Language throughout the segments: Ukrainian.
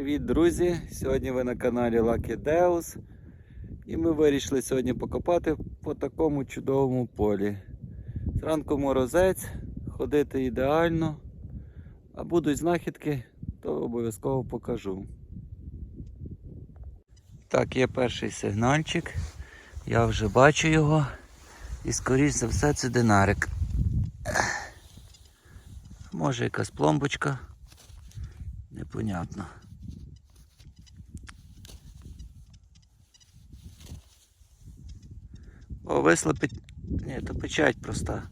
Привіт, друзі! Сьогодні ви на каналі Lucky Deus і ми вирішили сьогодні покопати по такому чудовому полі. Зранку морозець, ходити ідеально, а будуть знахідки, то обов'язково покажу. Так, є перший сигнальчик. Я вже бачу його. І скоріш за все це динарик. Може якась пломбочка. Непонятно. О, висла пе... Ні, то печать проста.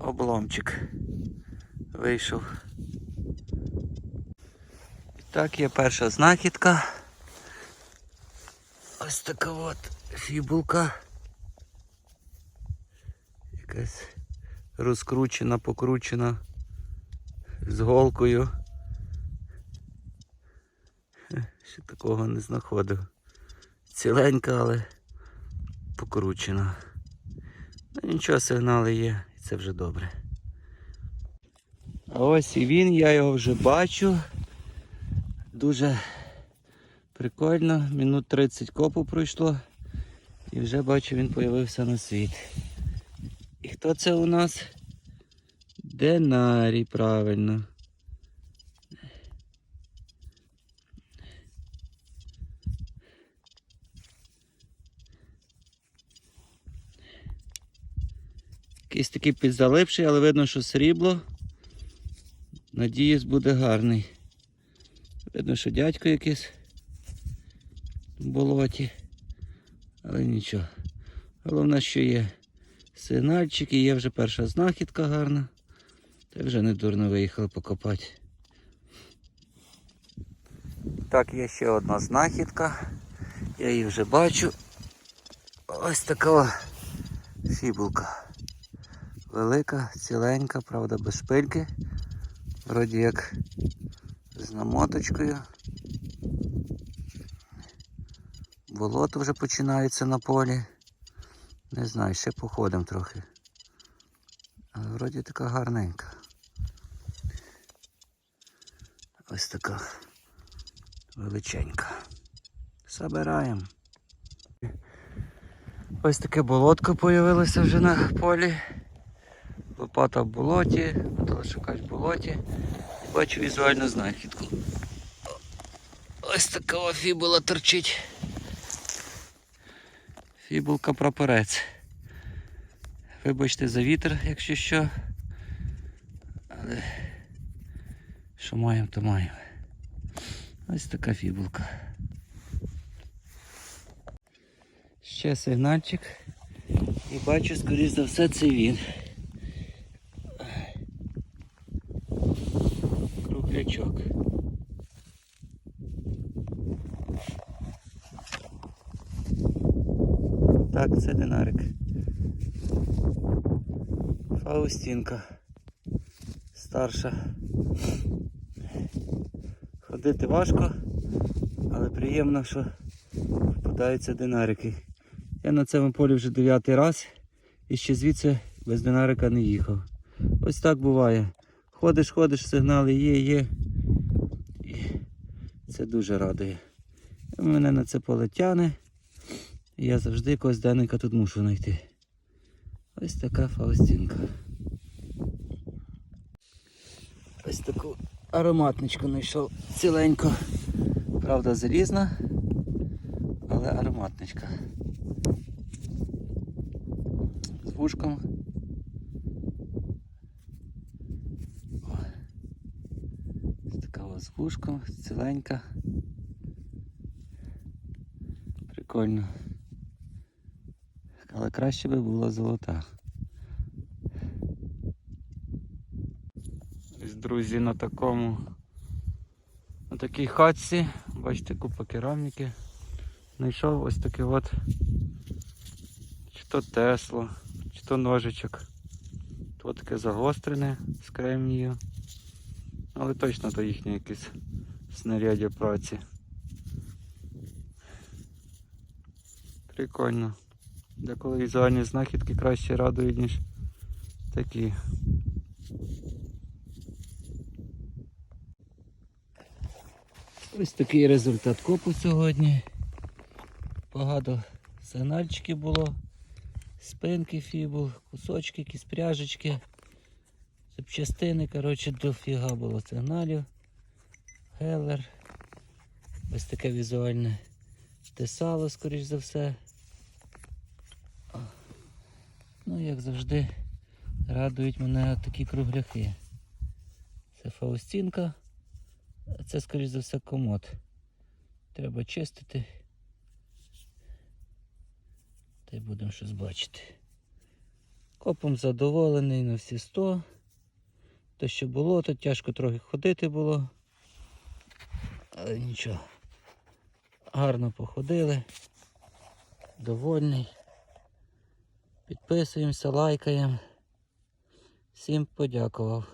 Обломчик. Вийшов. І так є перша знахідка. Ось така от фібулка. Якась розкручена, покручена з голкою. Ще такого не знаходив. Ціленька, але покручена. Ну нічого, сигнали є, і це вже добре. А ось і він, я його вже бачу. Дуже прикольно. Минут 30 копу пройшло. І вже бачу, він з'явився на світ. І хто це у нас? Динарій, правильно. Якийсь такий підзалипший, але видно, що срібло. Надіюсь, буде гарний. Видно, що дядько якийсь в болоті. Але нічого. Головне, що є сигнальчик і є вже перша знахідка гарна. Та вже не дурно виїхали покопати. Так, є ще одна знахідка. Я її вже бачу. Ось така фібулка. Велика, ціленька, правда, без шпильки. Вроді як з намоточкою. Болото вже починається на полі. Не знаю, ще походимо трохи. Але вроді така гарненька. Ось така величенька. Забираємо. Ось таке болотко появилося вже на полі. Лопата в болоті, то шукач в болоті. Бачу візуальну знахідку. Ось така фібула торчить. Фібулка прапорець. Вибачте за вітер, якщо що. Але що маємо, то маємо. Ось така фібулка. Ще сигнальчик. І бачу, скоріш за все, це він. Круглячок. Так, це динарик. Фаустінка. Старша. Ходити важко, але приємно, що попадаються динарики. Я на цьому полі вже дев'ятий раз і ще звідси без динарика не їхав. Ось так буває. Ходиш, ходиш, сигнали є, є. І це дуже радує. Мене на це поле тяне. Я завжди якогось денника тут мушу знайти. Ось така фаустінка. Ось таку ароматничку знайшов ціленько. Правда, залізна, але ароматничка. З вушком. О. Ось ось ціленька. Прикольно. Але краще би була золота. Ось, друзі, на такому на такій хатці, бачите, купа кераміки. Знайшов ось такий от чи то тесло, чи то ножичок. Тут таке загострене з кремнію. Але точно то їхнє якесь снаряддя праці. Прикольно. Деколи візуальні знахідки краще радують, ніж такі. Ось такий результат копу сьогодні. Багато сигнальчиків було, спинки фібул, кусочки, якісь пряжечки, запчастини, коротше, дофіга було сигналів. Гелер. Ось таке візуальне тесало, скоріш за все. Ну, як завжди, радують мене такі кругляхи. Це Фаустінка, а це, скоріш за все, комод. Треба чистити. Та й будемо щось бачити. Копом задоволений на всі 100. То, що було, то тяжко трохи ходити було. Але нічого. Гарно походили. Довольний. Підписуємося, лайкаємо. Всім подякував.